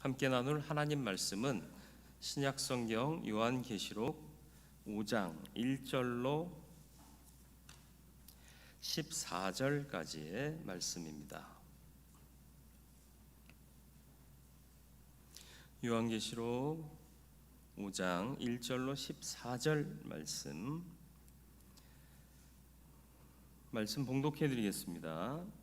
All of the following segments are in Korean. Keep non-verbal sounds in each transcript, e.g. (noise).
함께 나눌 하나님 말씀은 신약 성경 요한계시록 5장 1절로 14절까지의 말씀입니다. 요한계시록 5장 1절로 14절 말씀 말씀 봉독해 드리겠습니다.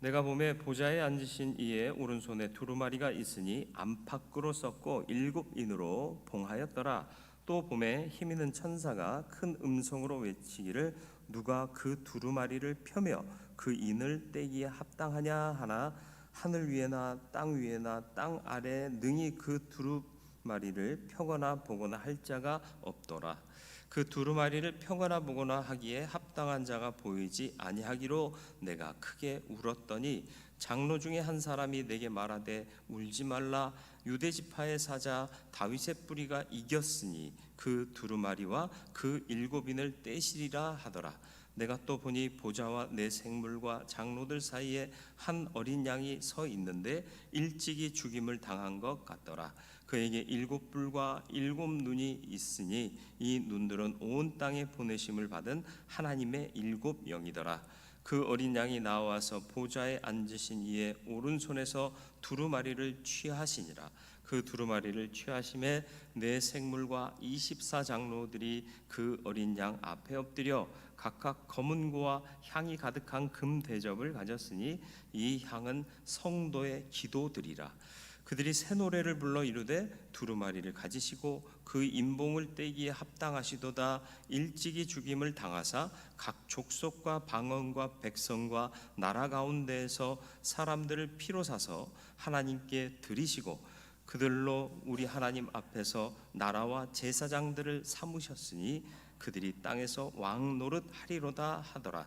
내가 봄에 보좌에 앉으신 이의 오른손에 두루마리가 있으니 안팎으로 썼고 일곱 인으로 봉하였더라. 또 봄에 힘 있는 천사가 큰 음성으로 외치기를 누가 그 두루마리를 펴며 그 인을 떼기에 합당하냐 하나 하늘 위에나 땅 위에나 땅 아래 능히 그 두루마리를 펴거나 보거나 할 자가 없더라. 그 두루마리를 펴거나 보거나 하기에 합당한 자가 보이지 아니하기로 내가 크게 울었더니 장로 중에 한 사람이 내게 말하되 울지 말라. 유대 지파의 사자 다윗의 뿌리가 이겼으니 그 두루마리와 그 일곱인을 떼시리라 하더라. 내가 또 보니 보좌와 내 생물과 장로들 사이에 한 어린 양이 서 있는데 일찍이 죽임을 당한 것 같더라 그에게 일곱 뿔과 일곱 눈이 있으니 이 눈들은 온 땅에 보내심을 받은 하나님의 일곱 영이더라. 그 어린 양이 나와서 보좌에 앉으신 이의 오른손에서 두루마리를 취하시니라. 그 두루마리를 취하심에 내 생물과 이십사 장로들이 그 어린 양 앞에 엎드려 각각 검은 고와 향이 가득한 금 대접을 가졌으니 이 향은 성도의 기도들이라. 그들이 새 노래를 불러 이르되 두루마리를 가지시고 그 인봉을 떼기에 합당하시도다. 일찍이 죽임을 당하사 각 족속과 방언과 백성과 나라 가운데에서 사람들을 피로 사서 하나님께 드리시고 그들로 우리 하나님 앞에서 나라와 제사장들을 삼으셨으니 그들이 땅에서 왕 노릇 하리로다 하더라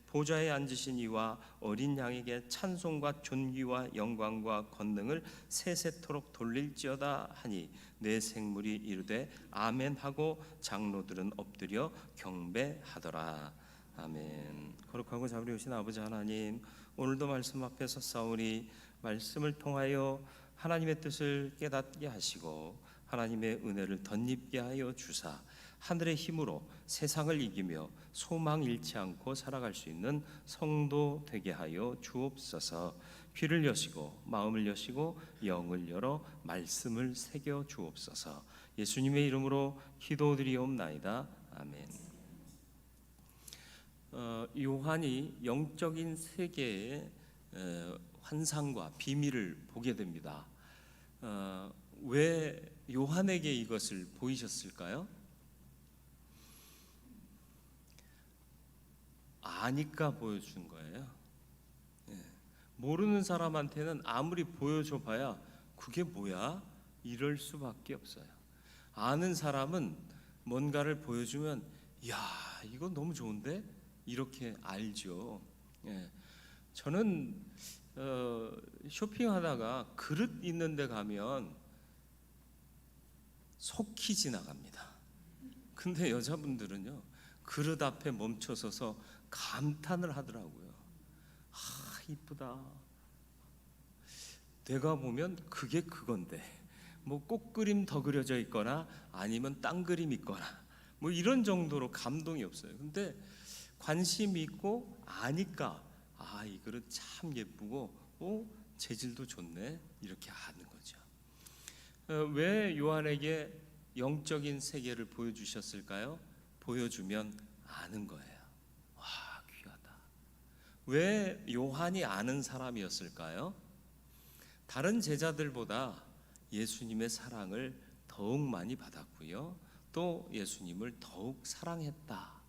보좌에 앉으신 이와 어린 양에게 찬송과 존귀와 영광과 권능을 세세토록 돌릴지어다 하니 내 생물이 이르되 아멘 하고 장로들은 엎드려 경배하더라. 아멘. 거룩하고 자비로우신 아버지 하나님 오늘도 말씀 앞에서 싸우니 말씀을 통하여 하나님의 뜻을 깨닫게 하시고 하나님의 은혜를 덧입게 하여 주사 하늘의 힘으로 세상을 이기며 소망 잃지 않고 살아갈 수 있는 성도 되게 하여 주옵소서. 귀를 여시고 마음을 여시고 영을 열어 말씀을 새겨 주옵소서. 예수님의 이름으로 기도드리옵나이다. 아멘. 어, 요한이 영적인 세계의 에, 환상과 비밀을 보게 됩니다. 어, 왜 요한에게 이것을 보이셨을까요? 아니까 보여준 거예요. 예. 모르는 사람한테는 아무리 보여줘봐야 그게 뭐야? 이럴 수밖에 없어요. 아는 사람은 뭔가를 보여주면 야 이거 너무 좋은데 이렇게 알죠. 예. 저는 어, 쇼핑하다가 그릇 있는데 가면 속히 지나갑니다. 근데 여자분들은요 그릇 앞에 멈춰서서 감탄을 하더라고요. 아 이쁘다. 내가 보면 그게 그건데 뭐 꽃그림 더 그려져 있거나 아니면 땅 그림 있거나 뭐 이런 정도로 감동이 없어요. 근데 관심 있고 아니까 아 이 그릇 참 예쁘고 어 재질도 좋네 이렇게 아는 거죠. 어, 왜 요한에게 영적인 세계를 보여주셨을까요? 보여주면 아는 거예요. 왜 요한이 아는 사람이었을까요? 다른 제자들보다 예수님의 사랑을 더욱 많이 받았고요. 또 예수님을 더욱 사랑했다.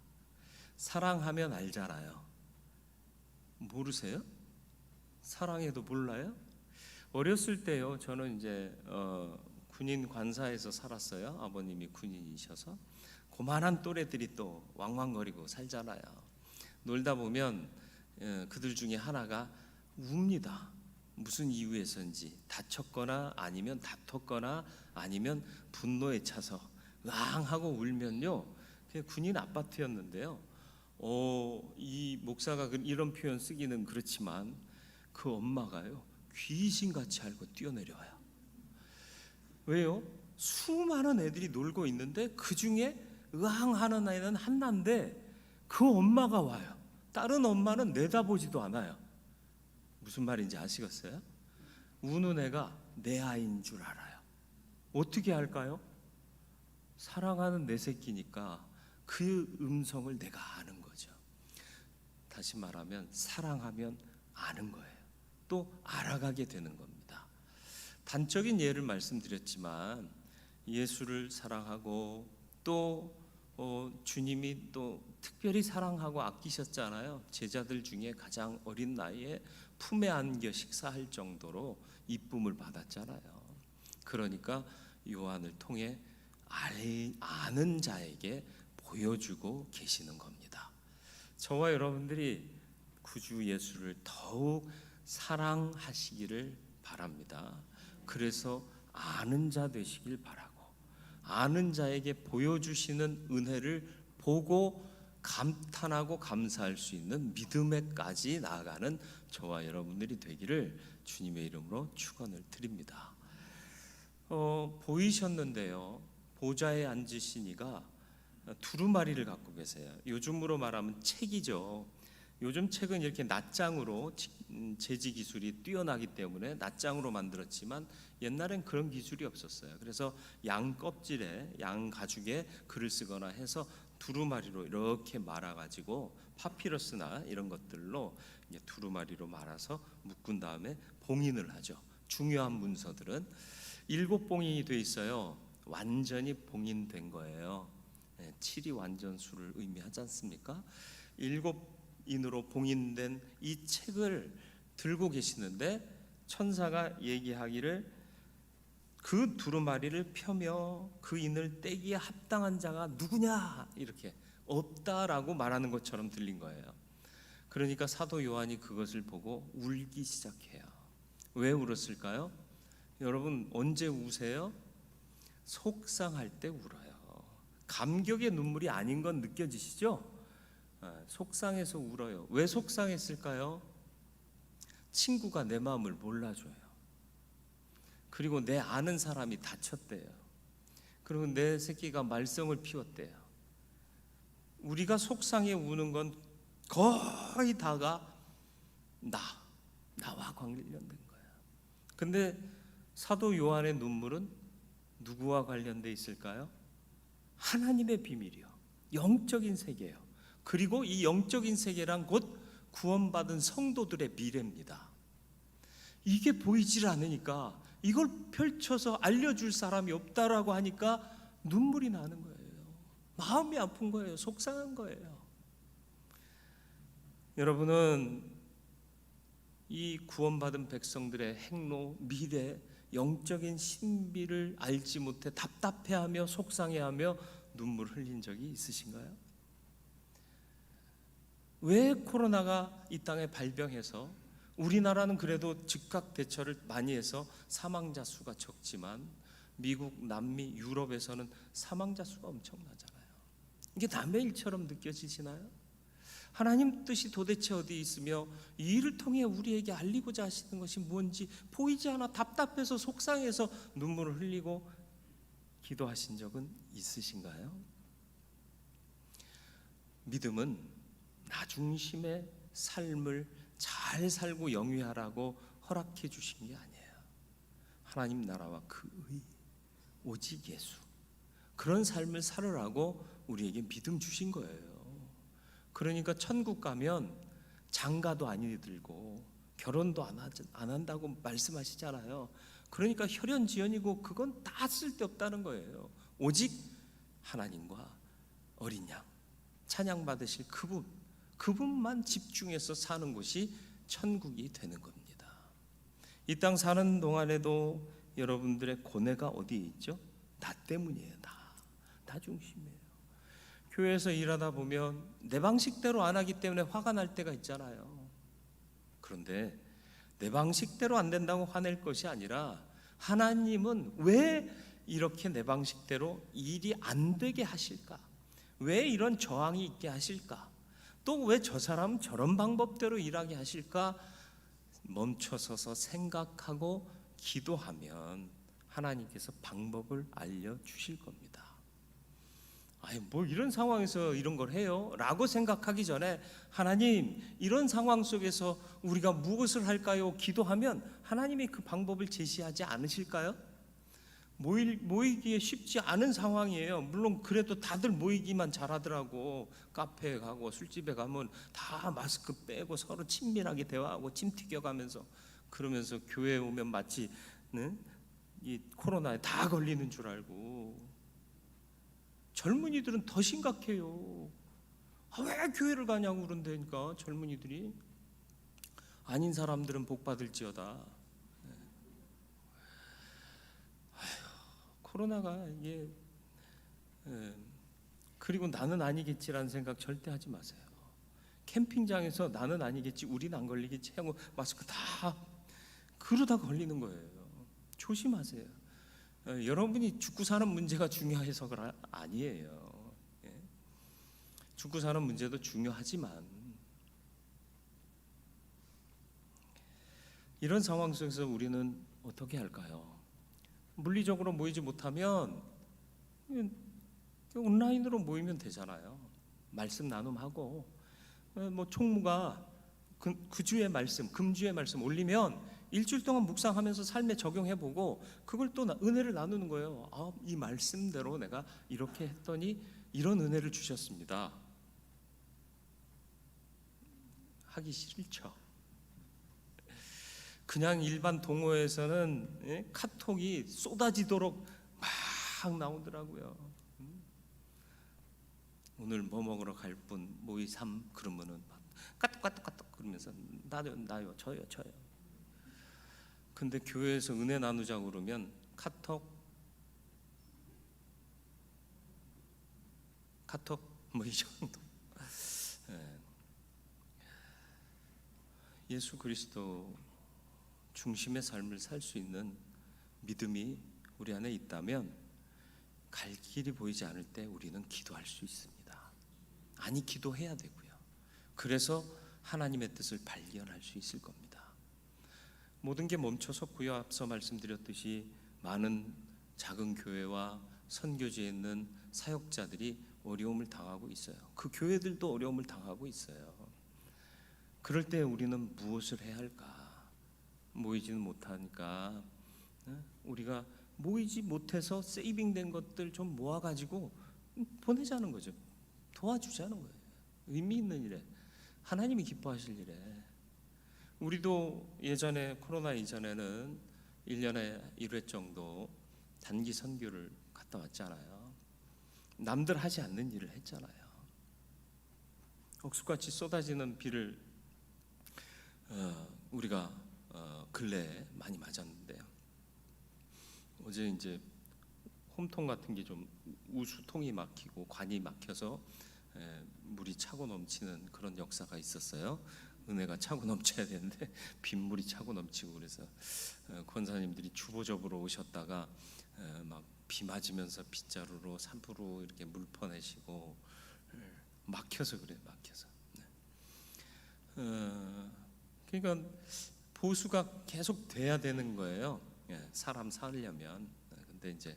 사랑하면 알잖아요. 모르세요? 사랑해도 몰라요? 어렸을 때요. 저는 이제 어, 군인 관사에서 살았어요. 아버님이 군인이셔서 고만한 또래들이 또 왕왕거리고 살잖아요. 놀다 보면 어, 그들 중에 하나가 웁니다. 무슨 이유에서인지 다쳤거나 아니면 다퉜거나 아니면 분노에 차서 으앙 하고 울면요. 그게 군인 아파트였는데요. 어, 이 목사가 그- 이런 표현 쓰기는 그렇지만 그 엄마가요. 귀신같이 알고 뛰어내려와요. 왜요? 수많은 애들이 놀고 있는데 그 중에 으앙 하는 아이는 한나인데 그 엄마가 와요. 다른 엄마는 내다보지도 않아요. 무슨 말인지 아시겠어요? 우는 애가 내 아이인 줄 알아요. 어떻게 할까요? 사랑하는 내 새끼니까 그 음성을 내가 아는 거죠. 다시 말하면 사랑하면 아는 거예요. 또 알아가게 되는 겁니다. 단적인 예를 말씀드렸지만 예수를 사랑하고 또 어, 주님이 또 특별히 사랑하고 아끼셨잖아요. 제자들 중에 가장 어린 나이에 품에 안겨 식사할 정도로 이쁨을 받았잖아요. 그러니까 요한을 통해 알- 아는 자에게 보여주고 계시는 겁니다. 저와 여러분들이 구주 예수를 더욱 사랑하시기를 바랍니다. 그래서 아는 자 되시길 바라고 아는 자에게 보여주시는 은혜를 보고 감탄하고 감사할 수 있는 믿음에까지 나아가는 저와 여러분들이 되기를 주님의 이름으로 축원을 드립니다. 어, 보이셨는데요. 보좌에 앉으신 이가 두루마리를 갖고 계세요. 요즘으로 말하면 책이죠. 요즘 책은 이렇게 낱장으로 지- 음, 제지 기술이 뛰어나기 때문에 낱장으로 만들었지만 옛날엔 그런 기술이 없었어요. 그래서 양 껍질에 양 가죽에 글을 쓰거나 해서 두루마리로 이렇게 말아 가지고 파피러스나 이런 것들로 두루마리로 말아서 묶은 다음에 봉인을 하죠. 중요한 문서들은 일곱 봉인이 돼 있어요. 완전히 봉인된 거예요. 예, 칠이 완전수를 의미하지 않습니까? 일곱 인으로 봉인된 이 책을 들고 계시는데 천사가 얘기하기를 그 두루마리를 펴며 그 인을 떼기에 합당한 자가 누구냐 이렇게 없다라고 말하는 것처럼 들린 거예요. 그러니까 사도 요한이 그것을 보고 울기 시작해요. 왜 울었을까요? 여러분 언제 우세요? 속상할 때 울어요. 감격의 눈물이 아닌 건 느껴지시죠? 아, 속상해서 울어요. 왜 속상했을까요? 친구가 내 마음을 몰라줘요. 그리고 내 아는 사람이 다쳤대요. 그리고 내 새끼가 말썽을 피웠대요. 우리가 속상해 우는 건 거의 다가 나, 나와 관련된 거예요. 근데 사도 요한의 눈물은 누구와 관련돼 있을까요? 하나님의 비밀이요. 영적인 세계요. 그리고 이 영적인 세계란 곧 구원받은 성도들의 미래입니다. 이게 보이질 않으니까 이걸 펼쳐서 알려줄 사람이 없다라고 하니까 눈물이 나는 거예요. 마음이 아픈 거예요. 속상한 거예요. 여러분은 이 구원받은 백성들의 행로, 미래, 영적인 신비를 알지 못해 답답해하며 속상해하며 눈물 흘린 적이 있으신가요? 왜 코로나가 이 땅에 발병해서 우리나라는 그래도 즉각 대처를 많이 해서 사망자 수가 적지만 미국, 남미, 유럽에서는 사망자 수가 엄청나잖아요. 이게 남의 일처럼 느껴지시나요? 하나님 뜻이 도대체 어디 있으며 이 일을 통해 우리에게 알리고자 하시는 것이 뭔지 보이지 않아 답답해서 속상해서 눈물을 흘리고 기도하신 적은 있으신가요? 믿음은 나 중심의 삶을 잘 살고 영위하라고 허락해 주신 게 아니에요. 하나님 나라와 그 의, 오직 예수. 그런 삶을 살으라고 우리에게 믿음 주신 거예요. 그러니까 천국 가면 장가도 아니 들고 결혼도 안, 하, 안 한다고 말씀하시잖아요. 그러니까 혈연지연이고 그건 다 쓸데없다는 거예요. 오직 하나님과 어린 양 찬양 받으실 그분 그분만 집중해서 사는 곳이 천국이 되는 겁니다. 이 땅 사는 동안에도 여러분들의 고뇌가 어디에 있죠? 나 때문이에요. 나. 나 중심이에요. 교회에서 일하다 보면 내 방식대로 안 하기 때문에 화가 날 때가 있잖아요. 그런데 내 방식대로 안 된다고 화낼 것이 아니라 하나님은 왜 이렇게 내 방식대로 일이 안 되게 하실까? 왜 이런 저항이 있게 하실까? 또 왜 저 사람 저런 방법대로 일하게 하실까? 멈춰서서 생각하고 기도하면 하나님께서 방법을 알려 주실 겁니다. 아니 뭐 이런 상황에서 이런 걸 해요? 라고 생각하기 전에 하나님 이런 상황 속에서 우리가 무엇을 할까요? 기도하면 하나님이 그 방법을 제시하지 않으실까요? 모일, 모이기에 쉽지 않은 상황이에요. 물론 그래도 다들 모이기만 잘하더라고. 카페에 가고 술집에 가면 다 마스크 빼고 서로 친밀하게 대화하고 침 튀겨가면서 그러면서 교회에 오면 마치 는? 이 코로나에 다 걸리는 줄 알고 젊은이들은 더 심각해요. 아, 왜 교회를 가냐고 그런다니까 젊은이들이 아닌 사람들은 복 받을지어다. 네. 아휴, 코로나가 이게 예, 그리고 나는 아니겠지라는 생각 절대 하지 마세요. 캠핑장에서 나는 아니겠지, 우린 안 걸리겠지 하고 마스크 다 그러다 걸리는 거예요. 조심하세요. 어, 여러분이 죽고 사는 문제가 중요해서가 아니에요. 예. 죽고 사는 문제도 중요하지만 이런 상황 속에서 우리는 어떻게 할까요? 물리적으로 모이지 못하면 온라인으로 모이면 되잖아요. 말씀 나눔하고 어, 뭐 총무가 그, 그 주의 말씀, 금주의 말씀 올리면 일주일 동안 묵상하면서 삶에 적용해 보고 그걸 또 나- 은혜를 나누는 거예요. 아, 이 말씀대로 내가 이렇게 했더니 이런 은혜를 주셨습니다. 하기 싫죠. 그냥 일반 동호회에서는 예, 카톡이 쏟아지도록 막 나오더라고요. 음. 오늘 뭐 먹으러 갈 분 모이 삼 그러면은 막 까똑까똑까똑 그러면서 나요 나요 저요 저요. 근데 교회에서 은혜 나누자고 그러면 카톡 카톡 뭐 이 정도. 예. 예수 그리스도 중심의 삶을 살 수 있는 믿음이 우리 안에 있다면 갈 길이 보이지 않을 때 우리는 기도할 수 있습니다. 아니 기도해야 되고요. 그래서 하나님의 뜻을 발견할 수 있을 겁니다. 모든 게 멈춰섰고요. 앞서 말씀드렸듯이 많은 작은 교회와 선교지에 있는 사역자들이 어려움을 당하고 있어요. 그 교회들도 어려움을 당하고 있어요. 그럴 때 우리는 무엇을 해야 할까? 모이지는 못하니까 어? 우리가 모이지 못해서 세이빙된 것들 좀 모아가지고 보내자는 거죠. 도와주자는 거예요. 의미 있는 일에 하나님이 기뻐하실 일에 우리도 예전에 코로나 이전에는 1년에 1회 정도 단기 선교를 갔다 왔잖아요. 남들 하지 않는 일을 했잖아요. 억수같이 쏟아지는 비를 어, 우리가 어, 근래에 많이 맞았는데요. 어제 이제 홈통 같은 게 좀 우수통이 막히고 관이 막혀서 에, 물이 차고 넘치는 그런 역사가 있었어요. 은혜가 차고 (laughs) 넘쳐야 되는데 빗물이 차고 넘치고 그래서 어, 권사님들이 주보접으로 오셨다가 에, 막비 맞으면서 빗자루로 산불로 이렇게 물 퍼내시고 에, 막혀서 그래 요 막혀서. 네. 어, 그러니까 보수가 계속 돼야 되는 거예요. 예, 사람 살려면. 예, 근데 이제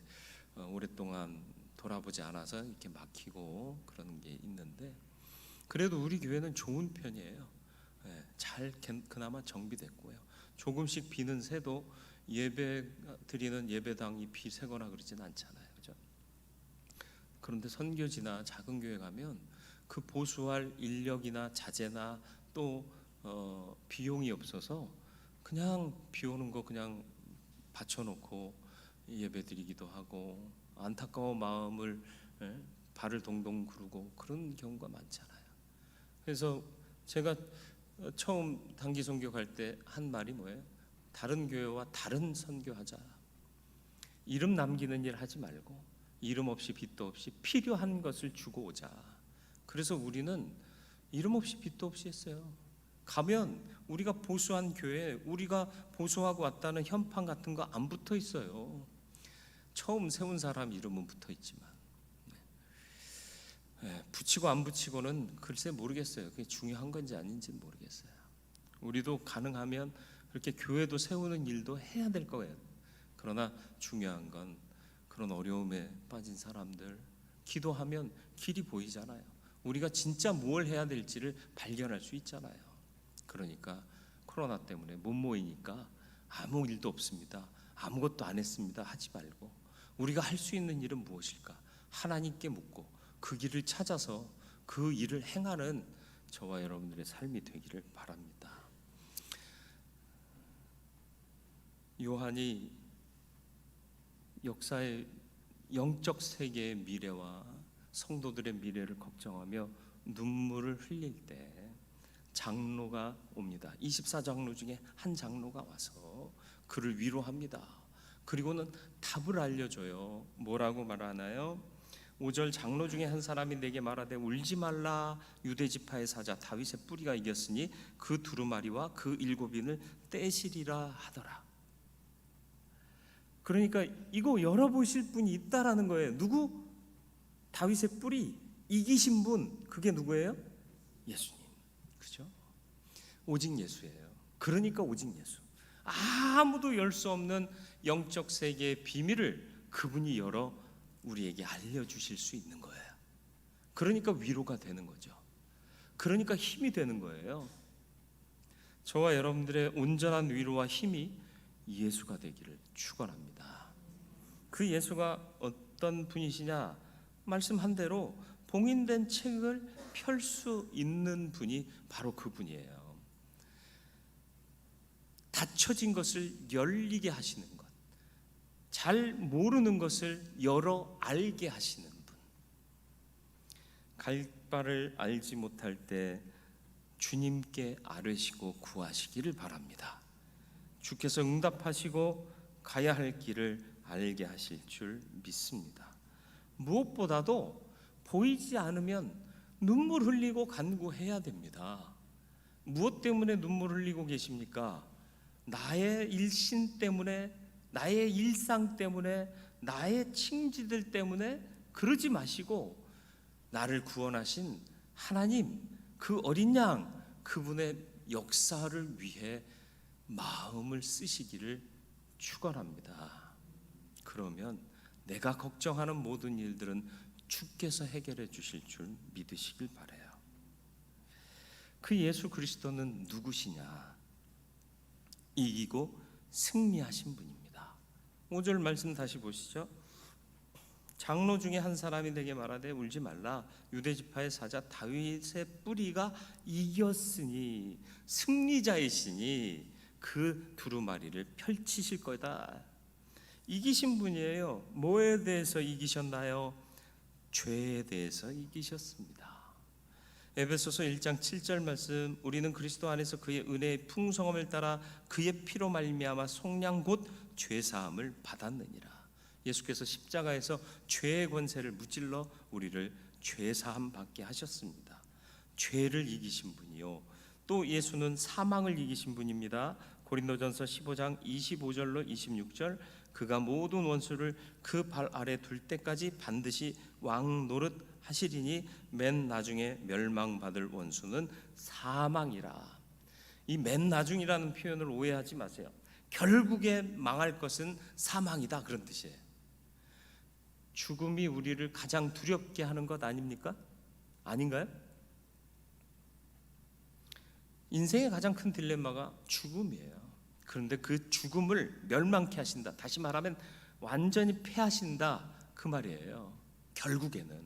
어, 오랫동안 돌아보지 않아서 이렇게 막히고 그런 게 있는데 그래도 우리 교회는 좋은 편이에요. 예, 잘 개- 그나마 정비됐고요. 조금씩 비는 새도 예배 드리는 예배당이 비 새거나 그러진 않잖아요. 그죠? 그런데 선교지나 작은 교회 가면 그 보수할 인력이나 자재나 또 어, 비용이 없어서 그냥 비 오는 거 그냥 받쳐놓고 예배드리기도 하고 안타까운 마음을 예, 발을 동동 구르고 그런 경우가 많잖아요. 그래서 제가 어, 처음 단기 선교 갈 때 한 말이 뭐예요? 다른 교회와 다른 선교하자. 이름 남기는 일 하지 말고 이름 없이 빚도 없이 필요한 것을 주고 오자. 그래서 우리는 이름 없이 빚도 없이 했어요. 가면 우리가 보수한 교회, 우리가 보수하고 왔다는 현판 같은 거 안 붙어 있어요. 처음 세운 사람 이름은 붙어 있지만 네, 붙이고 안 붙이고는 글쎄 모르겠어요. 그게 중요한 건지 아닌지 는 모르겠어요. 우리도 가능하면 그렇게 교회도 세우는 일도 해야 될 거예요. 그러나 중요한 건 그런 어려움에 빠진 사람들 기도하면 길이 보이잖아요. 우리가 진짜 뭘 해야 될지를 발견할 수 있잖아요. 그러니까 코로나 때문에 못 모이니까 아무 일도 없습니다. 아무것도 안 했습니다. 하지 말고 우리가 할 수 있는 일은 무엇일까? 하나님께 묻고 그 길을 찾아서 그 일을 행하는 저와 여러분들의 삶이 되기를 바랍니다. 요한이 역사의 영적 세계의 미래와 성도들의 미래를 걱정하며 눈물을 흘릴 때 장로가 옵니다. 24장로 중에 한 장로가 와서 그를 위로합니다. 그리고는 답을 알려줘요. 뭐라고 말하나요? 5절 장로 중에 한 사람이 내게 말하되 울지 말라 유대 지파의 사자 다윗의 뿌리가 이겼으니 그 두루마리와 그 일곱인을 떼시리라 하더라. 그러니까 이거 열어보실 분이 있다라는 거예요. 누구? 다윗의 뿌리 이기신 분 그게 누구예요? 예수님. 그죠? 오직 예수예요. 그러니까 오직 예수. 아무도 열 수 없는 영적 세계의 비밀을 그분이 열어 우리에게 알려주실 수 있는 거예요. 그러니까 위로가 되는 거죠. 그러니까 힘이 되는 거예요. 저와 여러분들의 온전한 위로와 힘이 예수가 되기를 축원합니다. 그 예수가 어떤 분이시냐? 말씀한 대로 봉인된 책을 펼 수 있는 분이 바로 그분이에요. 닫혀진 것을 열리게 하시는 것. 잘 모르는 것을 열어 알게 하시는 분. 갈 바를 알지 못할 때 주님께 아뢰시고 구하시기를 바랍니다. 주께서 응답하시고 가야 할 길을 알게 하실 줄 믿습니다. 무엇보다도 보이지 않으면 눈물 흘리고 간구해야 됩니다. 무엇 때문에 눈물 흘리고 계십니까? 나의 일신 때문에, 나의 일상 때문에, 나의 친지들 때문에 그러지 마시고 나를 구원하신 하나님, 그 어린 양, 그분의 역사를 위해 마음을 쓰시기를 축원합니다. 그러면 내가 걱정하는 모든 일들은 주께서 해결해 주실 줄 믿으시길 바래요. 그 예수 그리스도는 누구시냐? 이기고 승리하신 분입니다. 5절 말씀 다시 보시죠. 장로 중에 한 사람이 내게 말하되 울지 말라 유대 지파의 사자 다윗의 뿌리가 이겼으니 승리자이시니 그 두루마리를 펼치실 거다. 이기신 분이에요. 뭐에 대해서 이기셨나요? 죄에 대해서 이기셨습니다. 에베소서 1장 7절 말씀 우리는 그리스도 안에서 그의 은혜의 풍성함을 따라 그의 피로 말미암아 속량 곧 죄 사함을 받았느니라. 예수께서 십자가에서 죄의 권세를 무찔러 우리를 죄 사함 받게 하셨습니다. 죄를 이기신 분이요. 또 예수는 사망을 이기신 분입니다. 고린도전서 15장 25절로 26절 그가 모든 원수를 그 발 아래 둘 때까지 반드시 왕 노릇 하시리니 맨 나중에 멸망받을 원수는 사망이라. 이 맨 나중이라는 표현을 오해하지 마세요. 결국에 망할 것은 사망이다 그런 뜻이에요. 죽음이 우리를 가장 두렵게 하는 것 아닙니까? 아닌가요? 인생의 가장 큰 딜레마가 죽음이에요. 그런데 그 죽음을 멸망케 하신다. 다시 말하면 완전히 패하신다. 그 말이에요. 결국에는.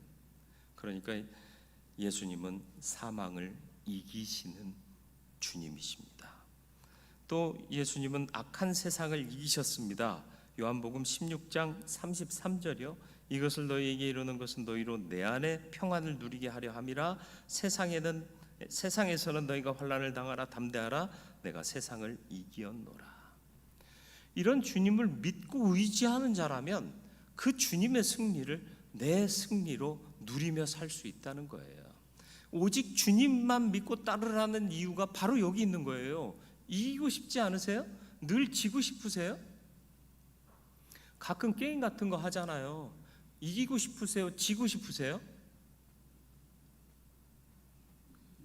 그러니까 예수님은 사망을 이기시는 주님이십니다. 또 예수님은 악한 세상을 이기셨습니다. 요한복음 16장 33절이요. 이것을 너희에게 이루는 것은 너희로 내 안에 평안을 누리게 하려 함이라 세상에는 세상에서는 너희가 환난을 당하라 담대하라 내가 세상을 이기었노라. 이런 주님을 믿고 의지하는 자라면 그 주님의 승리를 내 승리로 누리며 살 수 있다는 거예요. 오직 주님만 믿고 따르라는 이유가 바로 여기 있는 거예요. 이기고 싶지 않으세요? 늘 지고 싶으세요? 가끔 게임 같은 거 하잖아요. 이기고 싶으세요? 지고 싶으세요?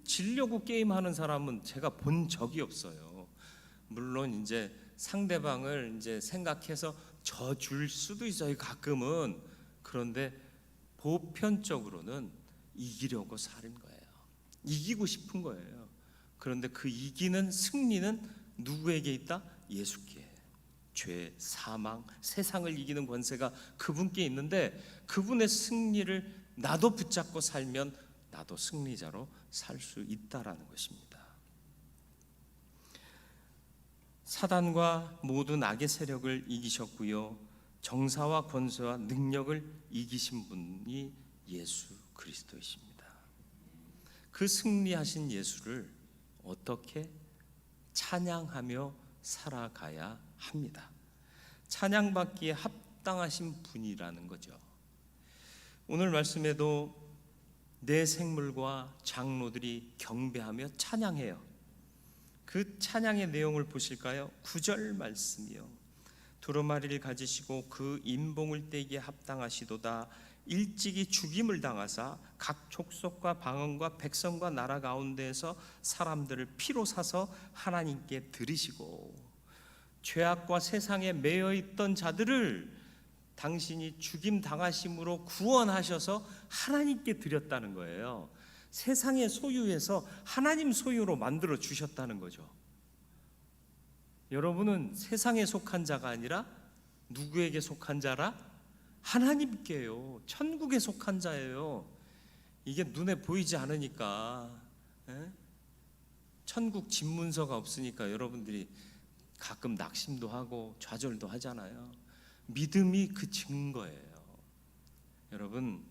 지려고 게임하는 사람은 제가 본 적이 없어요. 물론 이제 상대방을 이제 생각해서 져줄 수도 있어요. 가끔은 그런데 보편적으로는 이기려고 사는 거예요. 이기고 싶은 거예요. 그런데 그 이기는 승리는 누구에게 있다? 예수께. 죄, 사망, 세상을 이기는 권세가 그분께 있는데 그분의 승리를 나도 붙잡고 살면 나도 승리자로 살 수 있다라는 것입니다. 사단과 모든 악의 세력을 이기셨고요. 정사와 권세와 능력을 이기신 분이 예수 그리스도이십니다. 그 승리하신 예수를 어떻게 찬양하며 살아가야 합니다. 찬양받기에 합당하신 분이라는 거죠. 오늘 말씀에도 내 생물과 장로들이 경배하며 찬양해요. 그 찬양의 내용을 보실까요? 9절 말씀이요. 두루마리를 가지시고 그 인봉을 떼기에 합당하시도다. 일찍이 죽임을 당하사 각 족속과 방언과 백성과 나라 가운데에서 사람들을 피로 사서 하나님께 드리시고 죄악과 세상에 매여 있던 자들을 당신이 죽임 당하심으로 구원하셔서 하나님께 드렸다는 거예요. 세상의 소유에서 하나님 소유로 만들어 주셨다는 거죠. 여러분은 세상에 속한 자가 아니라 누구에게 속한 자라? 하나님께요. 천국에 속한 자예요. 이게 눈에 보이지 않으니까 에? 천국 집문서가 없으니까 여러분들이 가끔 낙심도 하고 좌절도 하잖아요. 믿음이 그 증거예요. 여러분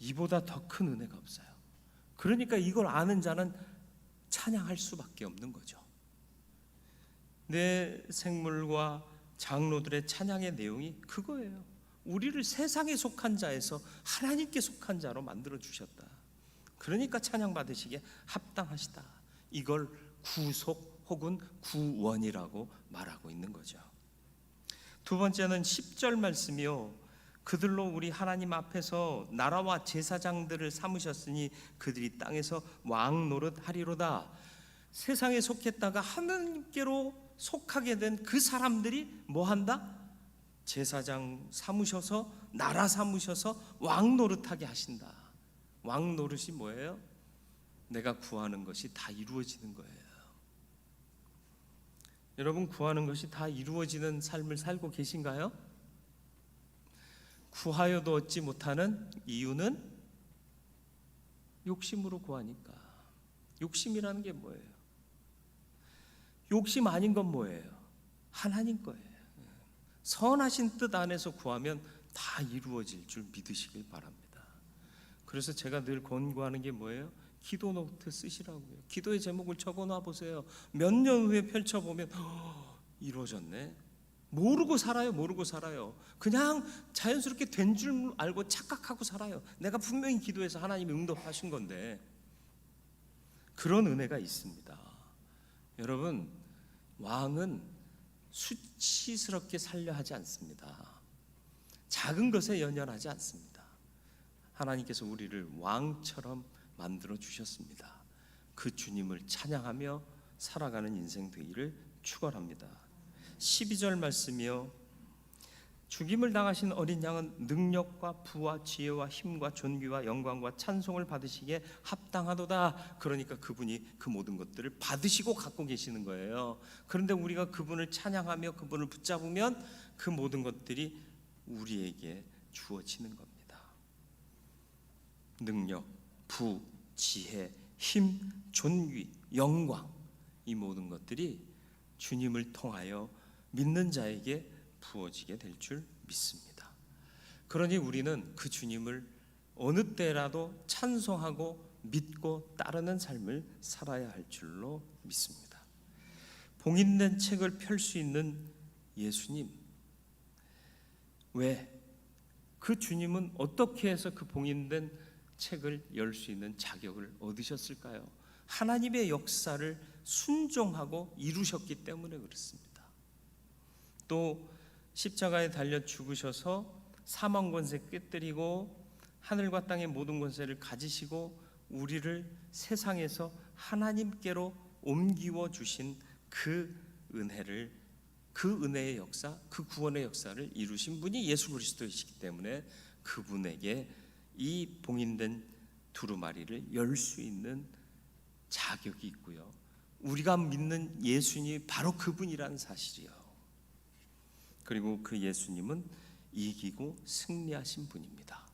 이보다 더 큰 은혜가 없어요. 그러니까 이걸 아는 자는 찬양할 수밖에 없는 거죠. 내 생물과 장로들의 찬양의 내용이 그거예요. 우리를 세상에 속한 자에서 하나님께 속한 자로 만들어 주셨다. 그러니까 찬양 받으시기에 합당하시다. 이걸 구속 혹은 구원이라고 말하고 있는 거죠. 두 번째는 10절 말씀이요. 그들로 우리 하나님 앞에서 나라와 제사장들을 삼으셨으니 그들이 땅에서 왕 노릇 하리로다. 세상에 속했다가 하나님께로 속하게 된 그 사람들이 뭐 한다? 제사장 삼으셔서 나라 삼으셔서 왕 노릇하게 하신다. 왕 노릇이 뭐예요? 내가 구하는 것이 다 이루어지는 거예요. 여러분 구하는 것이 다 이루어지는 삶을 살고 계신가요? 구하여도 얻지 못하는 이유는 욕심으로 구하니까. 욕심이라는 게 뭐예요? 욕심 아닌 건 뭐예요? 하나님 거예요. 선하신 뜻 안에서 구하면 다 이루어질 줄 믿으시길 바랍니다. 그래서 제가 늘 권고하는 게 뭐예요? 기도 노트 쓰시라고요. 기도의 제목을 적어놔 보세요. 몇 년 후에 펼쳐 보면 허, 이루어졌네. 모르고 살아요. 모르고 살아요. 그냥 자연스럽게 된 줄 알고 착각하고 살아요. 내가 분명히 기도해서 하나님이 응답하신 건데 그런 은혜가 있습니다. 여러분 왕은 수치스럽게 살려 하지 않습니다. 작은 것에 연연하지 않습니다. 하나님께서 우리를 왕처럼 만들어 주셨습니다. 그 주님을 찬양하며 살아가는 인생 되기를 축원합니다. 12절 말씀이요. 죽임을 당하신 어린 양은 능력과 부와 지혜와 힘과 존귀와 영광과 찬송을 받으시기에 합당하도다. 그러니까 그분이 그 모든 것들을 받으시고 갖고 계시는 거예요. 그런데 우리가 그분을 찬양하며 그분을 붙잡으면 그 모든 것들이 우리에게 주어지는 겁니다. 능력, 부, 지혜, 힘, 존귀, 영광 이 모든 것들이 주님을 통하여 믿는 자에게 부어지게 될 줄 믿습니다. 그러니 우리는 그 주님을 어느 때라도 찬송하고 믿고 따르는 삶을 살아야 할 줄로 믿습니다. 봉인된 책을 펼 수 있는 예수님. 왜? 그 주님은 어떻게 해서 그 봉인된 책을 열 수 있는 자격을 얻으셨을까요? 하나님의 역사를 순종하고 이루셨기 때문에 그렇습니다. 또 십자가에 달려 죽으셔서 사망 권세 깨뜨리고 하늘과 땅의 모든 권세를 가지시고 우리를 세상에서 하나님께로 옮기워 주신 그 은혜를 그 은혜의 역사, 그 구원의 역사를 이루신 분이 예수 그리스도이시기 때문에 그분에게 이 봉인된 두루마리를 열 수 있는 자격이 있고요. 우리가 믿는 예수님이 바로 그분이라는 사실이요. 그리고 그 예수님은 이기고 승리하신 분입니다.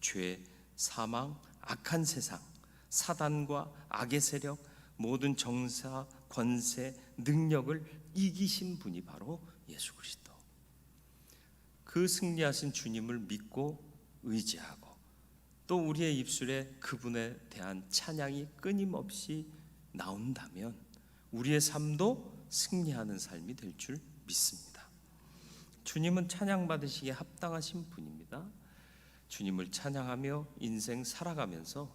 죄, 사망, 악한 세상, 사단과 악의 세력, 모든 정사, 권세, 능력을 이기신 분이 바로 예수 그리스도. 그 승리하신 주님을 믿고 의지하고 또 우리의 입술에 그분에 대한 찬양이 끊임없이 나온다면 우리의 삶도 승리하는 삶이 될 줄 믿습니다. 주님은 찬양 받으시기에 합당하신 분입니다. 주님을 찬양하며 인생 살아가면서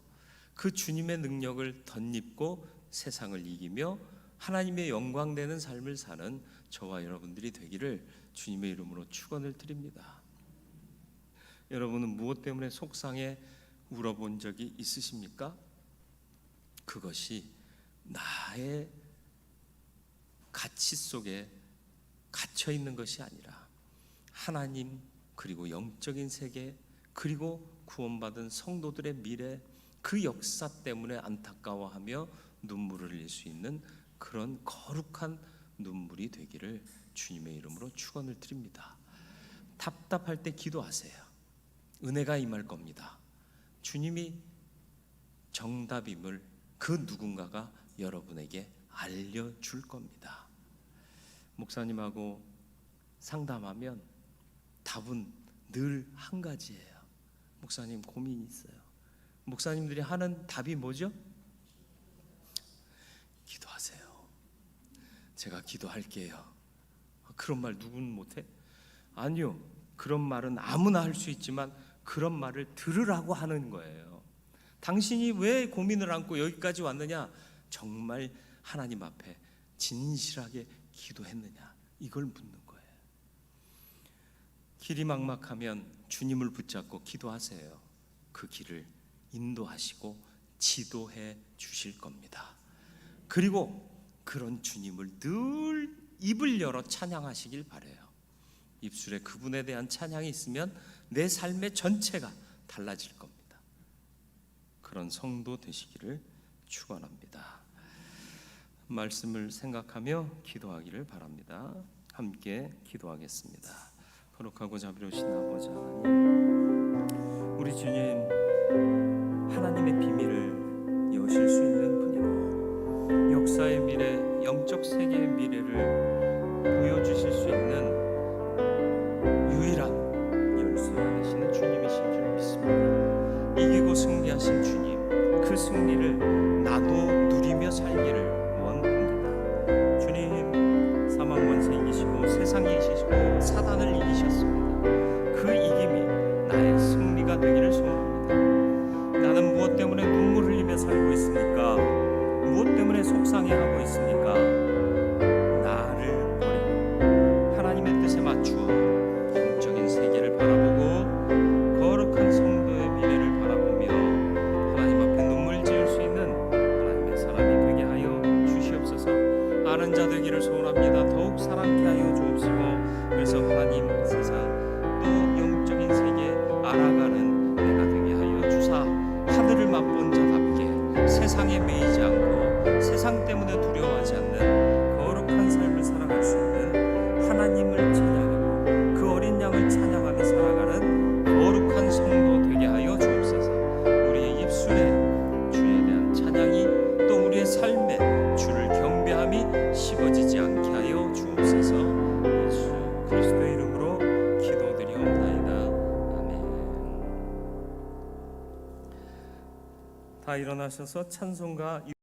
그 주님의 능력을 덧입고 세상을 이기며 하나님의 영광 되는 삶을 사는 저와 여러분들이 되기를 주님의 이름으로 축원을 드립니다. 여러분은 무엇 때문에 속상해 울어본 적이 있으십니까? 그것이 나의 가치 속에 갇혀 있는 것이 아니라 하나님 그리고 영적인 세계 그리고 구원받은 성도들의 미래 그 역사 때문에 안타까워하며 눈물을 흘릴 수 있는 그런 거룩한 눈물이 되기를 주님의 이름으로 축원을 드립니다. 답답할 때 기도하세요. 은혜가 임할 겁니다. 주님이 정답임을 그 누군가가 여러분에게 알려 줄 겁니다. 목사님하고 상담하면 답은 늘 한 가지예요. 목사님 고민이 있어요. 목사님들이 하는 답이 뭐죠? 기도하세요. 제가 기도할게요. 아, 그런 말 누구는 못해? 아니요. 그런 말은 아무나 할 수 있지만 그런 말을 들으라고 하는 거예요. 당신이 왜 고민을 안고 여기까지 왔느냐? 정말 하나님 앞에 진실하게 기도했느냐? 이걸 묻는 거예요. 길이 막막하면 주님을 붙잡고 기도하세요. 그 길을 인도하시고 지도해 주실 겁니다. 그리고 그런 주님을 늘 입을 열어 찬양하시길 바래요. 입술에 그분에 대한 찬양이 있으면 내 삶의 전체가 달라질 겁니다. 그런 성도 되시기를 축원합니다. 말씀을 생각하며 기도하기를 바랍니다. 함께 기도하겠습니다. 거룩하고 자비로우신 아버지 하나님, 우리 주님 하나님의 비밀을 여실 수 있는 분이고 역사의 미래, 영적 세계의 미래를 보여주실 수 있는 유일한 열쇠 되시는 주님이신 줄 믿습니다. 이기고 승리하신 주님, 그 승리를 나도 누리며 살기를 속상해하고 있습니까? 다 일어나셔서 찬송가